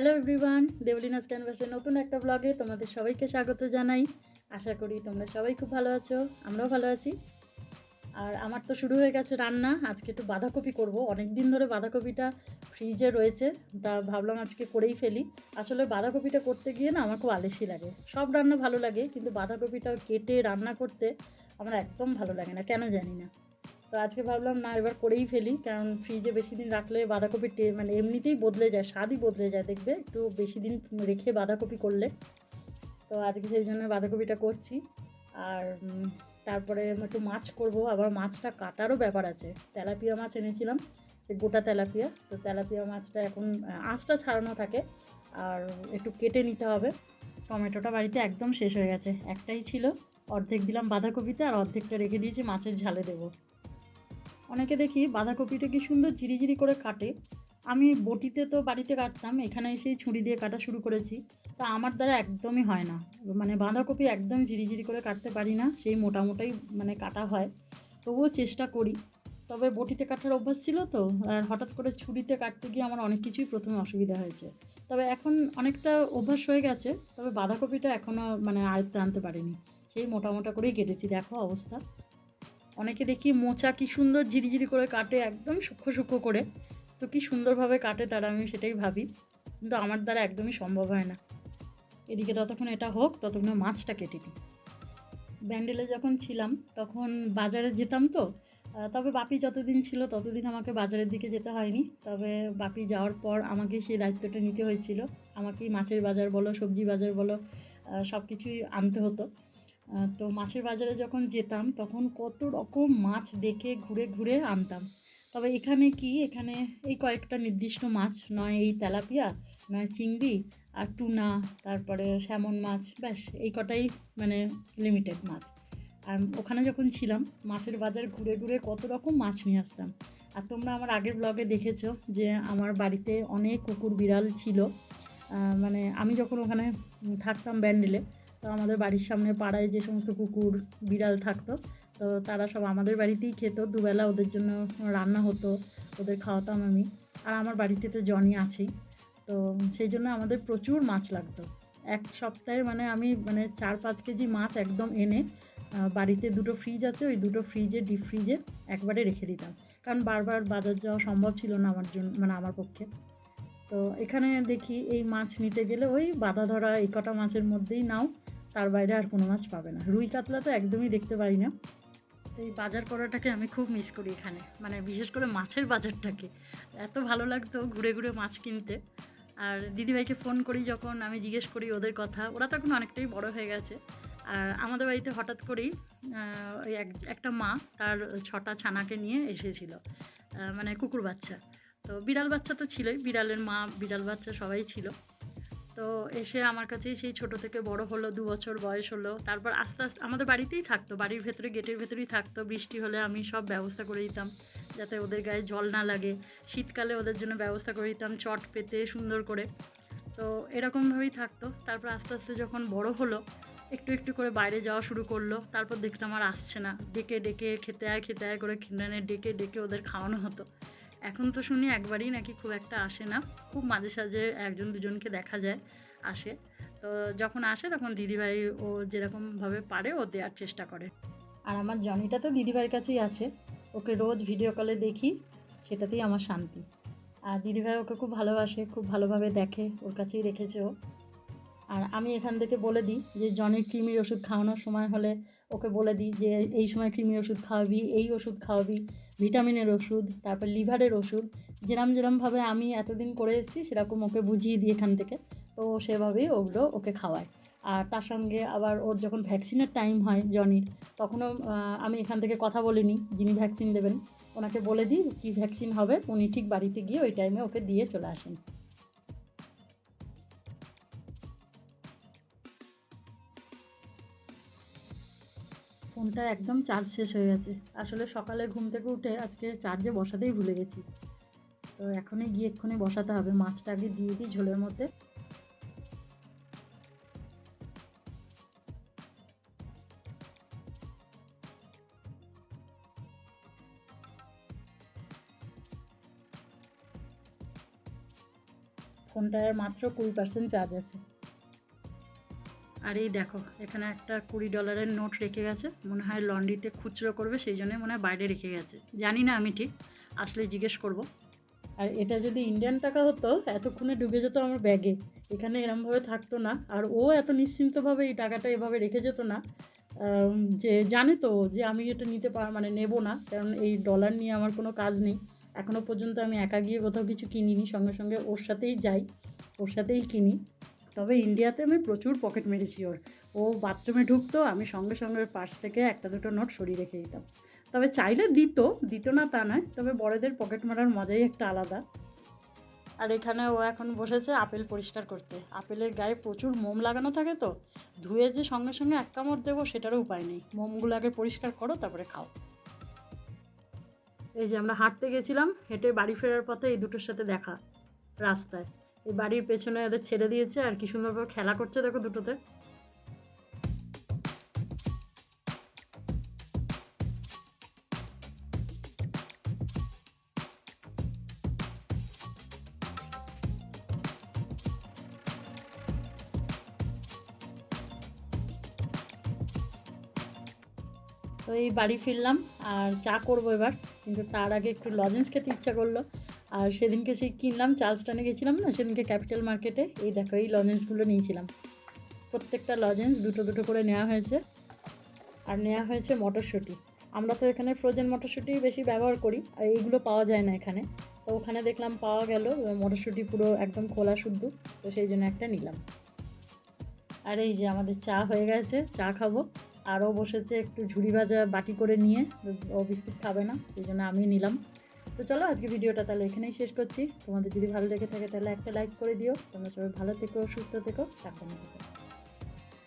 Hello everyone দেবলিনাস ক্যানভাসের নতুন একটা ব্লগে তোমাদের সবাইকে স্বাগত জানাই। আশা করি তোমরা সবাই খুব ভালো আছো, আমরাও ভালো আছি। আর আমার তো শুরু হয়ে গেছে রান্না, আজকে একটু বাঁধাকপি করব। অনেক দিন ধরে বাঁধাকপিটা ফ্রিজে রয়েছে, তা ভাবলাম আজকে করেই ফেলি। আসলে বাঁধাকপিটা করতে গিয়ে না আমার খুব আলেসি লাগে। সব রান্না ভালো লাগে, কিন্তু বাঁধাকপিটা কেটে রান্না করতে আমার একদম ভালো লাগে না, কেন জানি না। তো আজকে ভাবলাম না, এবার করেই ফেলি। কারণ ফ্রিজে বেশি দিন রাখলে বাঁধাকপি মানে এমনিতেই বদলে যায়, স্বাদই বদলে যায় দেখবে। একটু বেশি দিন রেখে বাঁধাকপি করলে। তো আজকে সেই জন্য বাঁধাকপিটা করছি। আর তারপরে একটু মাছ করব। আবার মাছটা কাটারও ব্যাপার আছে। তেলাপিয়া মাছ এনেছিলাম গোটা তেলাপিয়া। তো তেলাপিয়া মাছটা এখন আঁচটা ছাড়ানো থাকে। আর একটু কেটে নিতে হবে। টমেটোটা বাড়িতে একদম শেষ হয়ে গেছে। একটাই ছিল, অর্ধেক দিলাম বাঁধাকপিতে আর অর্ধেকটা রেখে দিয়েছি, মাছের ঝালে দেবো। অনেকে দেখি বাঁধাকপিটা কি সুন্দর ঝিরিঝিরি করে কাটে। আমি বটিতে তো বাড়িতে কাটতাম, এখানে এসেই ছুরি দিয়ে কাটা শুরু করেছি। তা আমার দ্বারা একদমই হয় না। মানে বাঁধাকপি একদম ঝিরিঝিরি করে কাটতে পারি না, সেই মোটামোটাই মানে কাটা হয়। তবুও চেষ্টা করি। তবে বটিতে কাটার অভ্যাস ছিল তো, আর হঠাৎ করে ছুরিতে কাটতে গিয়ে আমার অনেক কিছুই প্রথমে অসুবিধা হয়েছে। তবে এখন অনেকটা অভ্যাস হয়ে গেছে, তবে বাঁধাকপিটা এখনও মানে আয়ত্তে আনতে পারিনি। সেই মোটা মোটা করেই কেটেছি, দেখো অবস্থা। অনেকে দেখি মোচা কি সুন্দর ঝিরিঝিরি করে কাটে, একদম সূক্ষ্ম সূক্ষ্ম করে। তো কি সুন্দরভাবে কাটে তারা আমি সেটাই ভাবি। কিন্তু আমার দ্বারা একদমই সম্ভব হয় না। এদিকে ততক্ষণ এটা হোক, ততক্ষণে মাছটা কেটে নিই। ব্যান্ডেলে যখন ছিলাম, তখন বাজারে যেতাম তো। তবে বাপি যতদিন ছিল ততদিন আমাকে বাজারের দিকে যেতে হয়নি। তবে বাপি যাওয়ার পর আমাকে সেই দায়িত্বটা নিতে হয়েছিল। আমাকেই মাছের বাজার বলো, সবজি বাজার বলো সব কিছুই আনতে হতো। তো মাছের বাজারে যখন যেতাম, তখন কত রকম মাছ দেখে ঘুরে ঘুরে আনতাম। তবে এখানে কি, এখানে এই কয়েকটা নির্দিষ্ট মাছ, নয় এই তেলাপিয়া, নয় চিংড়ি আর টুনা, তারপরে স্যামন মাছ, ব্যাস, এই কটাই মানে লিমিটেড মাছ। আর ওখানে যখন ছিলাম, মাছের বাজার ঘুরে ঘুরে কত রকম মাছ নিয়ে আসতাম। আর তোমরা আমার আগের ব্লগে দেখেছ যে আমার বাড়িতে অনেক কুকুর বিড়াল ছিল। মানে আমি যখন ওখানে থাকতাম ব্যান্ডেলে তো আমাদের বাড়ির সামনে পাড়ায় যে সমস্ত কুকুর, বিড়াল থাকতো, তো তারা সব আমাদের বাড়িতেই খেত। দুবেলা ওদের জন্য রান্না হতো, ওদের খাওয়াতাম আমি। আর আমার বাড়িতে তো জনি আছেই, তো সেই জন্য আমাদের প্রচুর মাছ লাগতো। এক সপ্তাহে মানে আমি মানে চার পাঁচ কেজি মাছ একদম এনে বাড়িতে দুটো ফ্রিজ আছে, ওই দুটো ফ্রিজে ডিপ ফ্রিজে একবারে রেখে দিতাম। কারণ বারবার বাজার যাওয়া সম্ভব ছিল না আমার জন্য মানে আমার পক্ষে। তো এখানে দেখি এই মাছ নিতে গেলে ওই বাধা ধরা এই কটা মাছের মধ্যেই নাও, তার বাইরে আর কোনো মাছ পাবে না। রুই কাতলা তো একদমই দেখতে পাই না। তো এই বাজার করাটাকে আমি খুব মিস করি এখানে। মানে বিশেষ করে মাছের বাজারটাকে। এত ভালো লাগতো ঘুরে ঘুরে মাছ কিনতে। আর দিদিভাইকে ফোন করি যখন, আমি জিজ্ঞেস করি ওদের কথা। ওরা তখন অনেকটাই বড় হয়ে গেছে। আর আমাদের বাড়িতে হঠাৎ করেই এক, একটা মা তার ছটা ছানাকে নিয়ে এসেছিল। মানে কুকুর বাচ্চা। তো বিড়াল বাচ্চা তো ছিলই, বিড়ালের মা, বিড়াল বাচ্চা সবাই ছিল। তো এসে আমার কাছেই সেই ছোট থেকে বড় হলো, দু বছর বয়স হলো। তারপর আস্তে আস্তে, আমাদের বাড়িতেই থাকতো, বাড়ির ভেতরে, গেটের ভেতরেই থাকতো, বৃষ্টি হলে আমি সব ব্যবস্থা করে দিতাম, যাতে ওদের গায়ে জল না লাগে। শীতকালে ওদের জন্য ব্যবস্থা করে দিতাম, চট পেতে, সুন্দর করে। তো এরকমভাবেই থাকতো। তারপর আস্তে আস্তে যখন বড় হলো, একটু একটু করে বাইরে যাওয়া শুরু করল। তারপর দেখতাম আর আসছে না। ডেকে ডেকে খেতে আয় খেতে আয় করে খেলানে ডেকে ডেকে ওদের খাওয়ানো হতো। এখন তো শুনি একবারই নাকি খুব একটা আসে না। খুব মাঝে সাঝে একজন দুজনকে দেখা যায়, আসে। তো যখন আসে তখন দিদিভাই ও যেরকমভাবে পারে ও দেওয়ার চেষ্টা করে। আর আমার জনিটা তো দিদিভাইয়ের কাছেই আছে। ওকে রোজ ভিডিও কলে দেখি, সেটাতেই আমার শান্তি। আর দিদিভাই ওকে খুব ভালোবাসে, খুব ভালোভাবে দেখে, ওর কাছেই রেখেছে ও। আর আমি এখান থেকে বলে দিই যে, জনের কৃমির ওষুধ খাওয়ানোর সময় হলে ওকে বলে দিই যে, এই সময় কৃমির ওষুধ খাওয়াবি, এই ওষুধ খাওয়াবি, ভিটামিনের ওষুধ, তারপর লিভারের ওষুধ। যেরম যেরমভাবে আমি এতদিন করে এসেছি, সেরকম ওকে বুঝিয়ে দিই এখান থেকে। তো সেভাবেই ওগুলো ওকে খাওয়ায়। আর তার সঙ্গে আবার ওর যখন ভ্যাকসিনের টাইম হয় জনির, তখনও আমি এখান থেকে কথা বলে নিই যিনি ভ্যাকসিন দেবেন, ওনাকে বলে দিই কী ভ্যাকসিন হবে, উনি ঠিক বাড়িতে গিয়ে ওই টাইমে ওকে দিয়ে চলে আসেন। ফোনটা একদম চার্জ শেষ হয়ে গেছে। আসলে সকালে ঘুম থেকে উঠে আজকে চার্জে বসাতেই ভুলে গেছি। তো এখনই গিয়ে এক্ষুনি বসাতে হবে, মাছটা আগে দিয়ে দিই ঝোলের মধ্যে। ফোনটায় মাত্র কুড়ি পার্সেন্ট চার্জ আছে। আর এই দেখো, এখানে একটা কুড়ি ডলারের নোট রেখে গেছে। মনে হয় লন্ড্রিতে খুচরো করবে, সেই জন্য মনে হয় বাইরে রেখে গেছে। জানি না আমি ঠিক, আসলে জিজ্ঞেস করব। আর এটা যদি ইন্ডিয়ান টাকা হতো, এতক্ষণে ডুবে যেত আমার ব্যাগে। এখানে এরমভাবে থাকতো না। আর ও এত নিশ্চিন্তভাবে এই টাকাটা এভাবে রেখে যেত না। যে জানে তো যে আমি এটা নিতে পার মানে নেব না, কারণ এই ডলার নিয়ে আমার কোনো কাজ নেই। এখনও পর্যন্ত আমি একা গিয়ে কোথাও কিছু কিনিনি, সঙ্গে সঙ্গে ওর সাথেই যাই, ওর সাথেই কিনি। তবে ইন্ডিয়াতে আমি প্রচুর পকেট মেরেছি ওর। ও বাথরুমে ঢুকতো, আমি সঙ্গে সঙ্গে পার্স থেকে একটা দুটো নোট সরিয়ে রেখে দিতাম। তবে চাইলে দিত দিত না তা নয়, তবে বড়দের পকেট মারার মজাই একটা আলাদা। আর এখানে ও এখন বসেছে আপেল পরিষ্কার করতে। আপেলের গায়ে প্রচুর মোম লাগানো থাকে তো, ধুয়ে যে সঙ্গে সঙ্গে এক কামড় দেবো সেটারও উপায় নেই। মোমগুলো আগে পরিষ্কার করো, তারপরে খাও। এই যে আমরা হাঁটতে গেছিলাম, হেঁটে বাড়ি ফেরার পথে এই দুটোর সাথে দেখা, রাস্তায়। এই বাড়ির পেছনে এদের ছেড়ে দিয়েছে, আর কি সুন্দরভাবে খেলা করছে দেখো দুটোতে। তো এই বাড়ি ফিরলাম, আর চা করব এবার, কিন্তু তার আগে একটু লজেন্স খেতে ইচ্ছা করল। আর সেদিনকে সেই কিনলাম, চার্লসটানে গেছিলাম না, সেদিনকে ক্যাপিটাল মার্কেটে, এই দেখো, এই লজেন্সগুলো নিয়েছিলাম। প্রত্যেকটা লজেন্স দুটো দুটো করে নেওয়া হয়েছে, আর নেওয়া হয়েছে মটরশুঁটি। আমরা তো এখানে ফ্রোজেন মটরশুঁটি বেশি ব্যবহার করি, আর এইগুলো পাওয়া যায় না এখানে। তো ওখানে দেখলাম পাওয়া গেল মটরশুঁটি পুরো একদম খোলা শুদ্ধ, তো সেই জন্য একটা নিলাম। আর এই যে আমাদের চা হয়ে গেছে, চা খাব। আরও বসেছে একটু ঝুড়ি ভাজা বাটি করে নিয়ে, ও বিস্কুট খাবে না, সেই জন্য আমি নিলাম। তো চলো আজকে ভিডিওটা তাহলে এখানেই শেষ করছি। তোমাদের যদি ভালো লেগে থাকে তাহলে একটা লাইক করে দিও। তোমরা সবাই ভালো থেকো, সুস্থ থেকো, সাবধানে থেকো।